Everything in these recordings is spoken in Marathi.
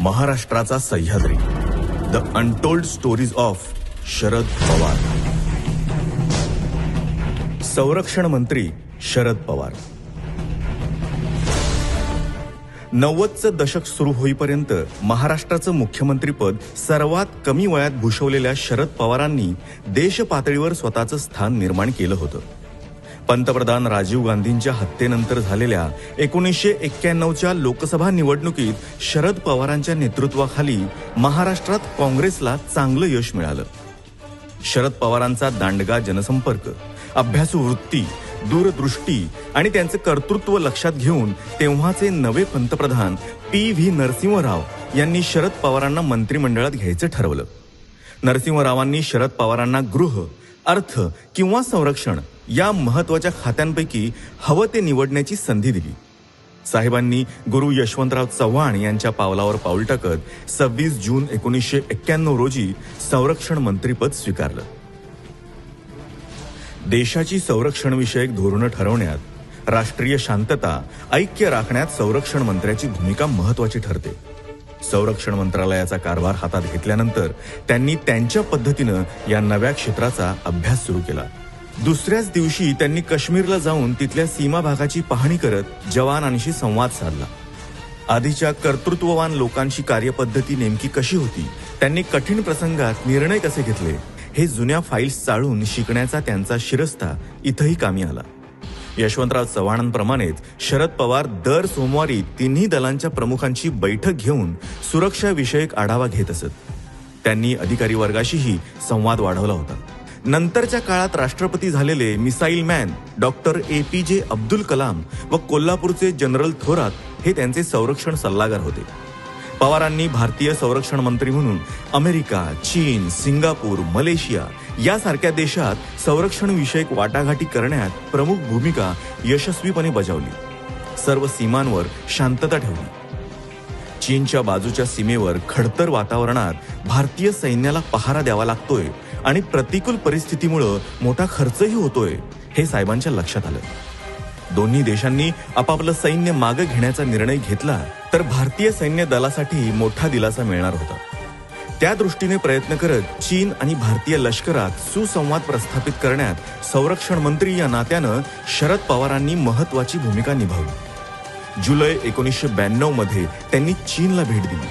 महाराष्ट्राचा Sahyadri. The untold stories of Sharad Pawar. संरक्षण मंत्री शरद पवार. नव्वदचं दशक सुरू होईपर्यंत महाराष्ट्राचं मुख्यमंत्रीपद सर्वात कमी वयात भूषवलेल्या शरद पवारांनी देश पातळीवर स्वतःचं स्थान निर्माण केलं होतं. पंतप्रधान राजीव गांधींच्या हत्येनंतर झालेल्या एकोणीसशे एक्क्याण्णवच्या लोकसभा निवडणुकीत शरद पवारांच्या नेतृत्वाखाली महाराष्ट्रात काँग्रेसला चांगलं यश मिळालं. शरद पवारांचा दांडगा जनसंपर्क अभ्यासू वृत्ती दूरदृष्टी आणि त्यांचे कर्तृत्व लक्षात घेऊन तेव्हाचे नवे पंतप्रधान पी व्ही नरसिंहराव यांनी शरद पवारांना मंत्रिमंडळात घ्यायचं ठरवलं. नरसिंहरावांनी शरद पवारांना गृह अर्थ किंवा संरक्षण या महत्त्वाच्या खात्यांपैकी हवं ते निवडण्याची संधी दिली. साहेबांनी गुरु यशवंतराव चव्हाण यांच्या पावलावर पाऊल टाकत सव्वीस जून एकोणीसशे एक्क्याण्णव रोजी संरक्षण मंत्रीपद स्वीकारलं. देशाची संरक्षणविषयक धोरणं ठरवण्यात राष्ट्रीय शांतता ऐक्य राखण्यात संरक्षण मंत्र्याची भूमिका महत्वाची ठरते. संरक्षण मंत्रालयाचा कारभार हातात घेतल्यानंतर त्यांनी त्यांच्या पद्धतीनं या नव्या क्षेत्राचा अभ्यास सुरू केला. दुसऱ्याच दिवशी त्यांनी काश्मीरला जाऊन तिथल्या सीमा भागाची पाहणी करत जवानांशी संवाद साधला. आधीच्या कर्तृत्ववान लोकांची कार्यपद्धती नेमकी कशी होती त्यांनी कठीण प्रसंगात निर्णय कसे घेतले हे जुन्या फाईल्स चाळून शिकण्याचा त्यांचा शिरस्ता इथंही कामी आला. यशवंतराव चव्हाणांप्रमाणेच शरद पवार दर सोमवारी तिन्ही दलांच्या प्रमुखांची बैठक घेऊन सुरक्षाविषयक आढावा घेत असत. त्यांनी अधिकारी वर्गाशीही संवाद वाढवला होता. नंतरच्या काळात राष्ट्रपती झालेले missile man doctor A P J Abdul Kalam व कोल्हापूरचे जनरल थोरात हे त्यांचे संरक्षण सल्लागार होते. पवारांनी भारतीय संरक्षण मंत्री म्हणून अमेरिका चीन सिंगापूर मलेशिया यासारख्या देशात संरक्षण विषयक वाटाघाटी करण्यात प्रमुख भूमिका यशस्वीपणे बजावली. सर्व सीमांवर शांतता ठेवली. चीनच्या बाजूच्या सीमेवर खडतर वातावरणात भारतीय सैन्याला पहारा द्यावा लागतोय आणि प्रतिकूल परिस्थितीमुळं मोठा खर्चही होतोय हे साहेबांच्या लक्षात आलं. दोन्ही देशांनी आपापलं सैन्य मागं घेण्याचा निर्णय घेतला तर भारतीय सैन्य दलासाठी मोठा दिलासा मिळणार होता. त्या दृष्टीने प्रयत्न करत चीन आणि भारतीय लष्करात सुसंवाद प्रस्थापित करण्यात संरक्षण मंत्री या नात्यानं शरद पवारांनी महत्वाची भूमिका निभावली. जुलै एकोणीसशे ब्याण्णवमध्ये त्यांनी चीनला भेट दिली.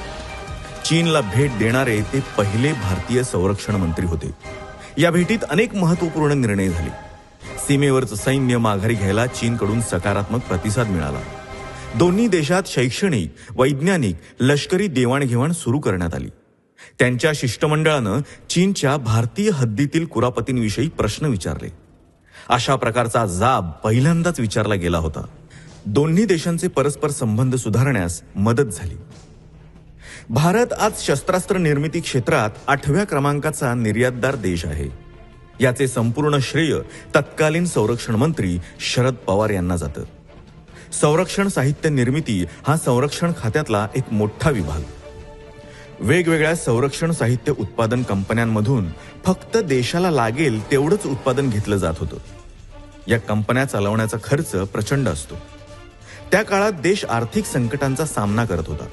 चीनला भेट देणारे ते पहिले भारतीय संरक्षण मंत्री होते. या भेटीत अनेक महत्त्वपूर्ण निर्णय झाले. सीमेवरचं सैन्य माघारी घ्यायला चीनकडून सकारात्मक प्रतिसाद मिळाला. दोन्ही देशात शैक्षणिक वैज्ञानिक लष्करी देवाणघेवाण सुरू करण्यात आली. त्यांच्या शिष्टमंडळानं चीनच्या भारतीय हद्दीतील कुरापतींविषयी प्रश्न विचारले. अशा प्रकारचा जाब पहिल्यांदाच विचारला गेला होता. दोन्ही देशांचे परस्पर संबंध सुधारण्यास मदत झाली. भारत आज शस्त्रास्त्र निर्मिती क्षेत्रात आठव्या क्रमांकाचा निर्यातदार देश आहे. याचे संपूर्ण श्रेय तत्कालीन संरक्षण मंत्री शरद पवार यांना जातं. संरक्षण साहित्य निर्मिती हा संरक्षण खात्यातला एक मोठा विभाग. वेगवेगळ्या संरक्षण साहित्य उत्पादन कंपन्यांमधून फक्त देशाला लागेल तेवढंच उत्पादन घेतलं जात होतं. या कंपन्या चालवण्याचा खर्च प्रचंड असतो. त्या काळात देश आर्थिक संकटांचा सामना करत होता.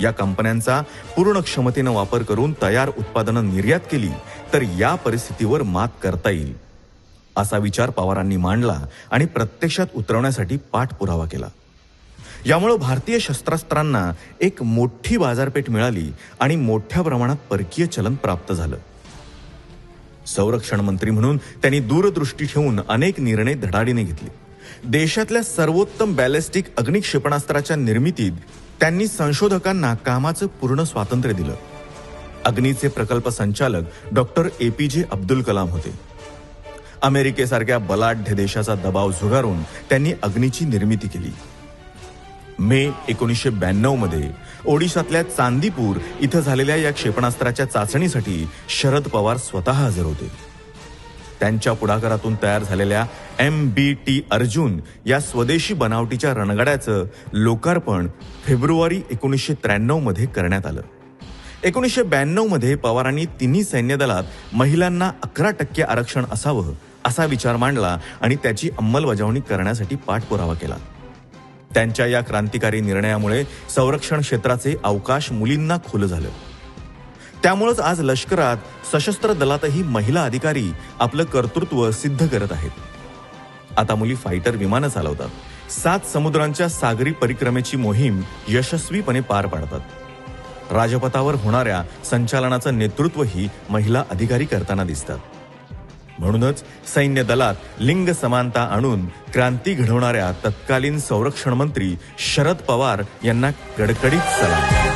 या कंपन्यांचा पूर्ण क्षमतेनं वापर करून तयार उत्पादनं निर्यात केली तर या परिस्थितीवर मात करता येईल असा विचार पवारांनी मांडला आणि प्रत्यक्षात उतरवण्यासाठी पाठपुरावा केला. यामुळे भारतीय शस्त्रास्त्रांना एक मोठी बाजारपेठ मिळाली आणि मोठ्या प्रमाणात परकीय चलन प्राप्त झालं. संरक्षण मंत्री म्हणून त्यांनी दूरदृष्टी ठेवून अनेक निर्णय धडाडीने घेतले. देशातल्या सर्वोत्तम बॅलिस्टिक अग्निक्षेपणास्त्राच्या निर्मितीत त्यांनी संशोधकांना कामाचं पूर्ण स्वातंत्र्य दिलं. अग्नीचे प्रकल्प संचालक doctor A P J Abdul Kalam होते. अमेरिकेसारख्या बलाढ्य देशाचा दबाव झुगारून त्यांनी अग्नीची निर्मिती केली. मे एकोणीसशे ब्याण्णवमध्ये ओडिशातल्या चांदीपूर इथं झालेल्या या क्षेपणास्त्राच्या चाचणीसाठी शरद पवार स्वतः हजर होते. त्यांच्या पुढाकारातून तयार झालेल्या एम बी टी अर्जुन या स्वदेशी बनावटीच्या रणगाड्याचं लोकार्पण फेब्रुवारी एकोणीसशे त्र्याण्णवमध्ये करण्यात आलं. एकोणीसशे ब्याण्णवमध्ये पवारांनी तिन्ही सैन्य दलात महिलांना अकरा टक्के आरक्षण असावं असा विचार मांडला आणि त्याची अंमलबजावणी करण्यासाठी पाठपुरावा केला. त्यांच्या या क्रांतिकारी निर्णयामुळे संरक्षण क्षेत्राचे अवकाश मुलींना खुलं झालं. त्यामुळंच आज लष्करात सशस्त्र दलातही महिला अधिकारी आपलं कर्तृत्व सिद्ध करत आहेत. आता मुली फायटर विमानं चालवतात. सात समुद्रांच्या सागरी परिक्रमेची मोहीम यशस्वीपणे पार पाडतात. राजपथावर होणाऱ्या संचालनाचं नेतृत्वही महिला अधिकारी करताना दिसतात. म्हणूनच सैन्य दलात लिंग समानता आणून क्रांती घडवणाऱ्या तत्कालीन संरक्षण मंत्री शरद पवार यांना कडकडीत सलाम.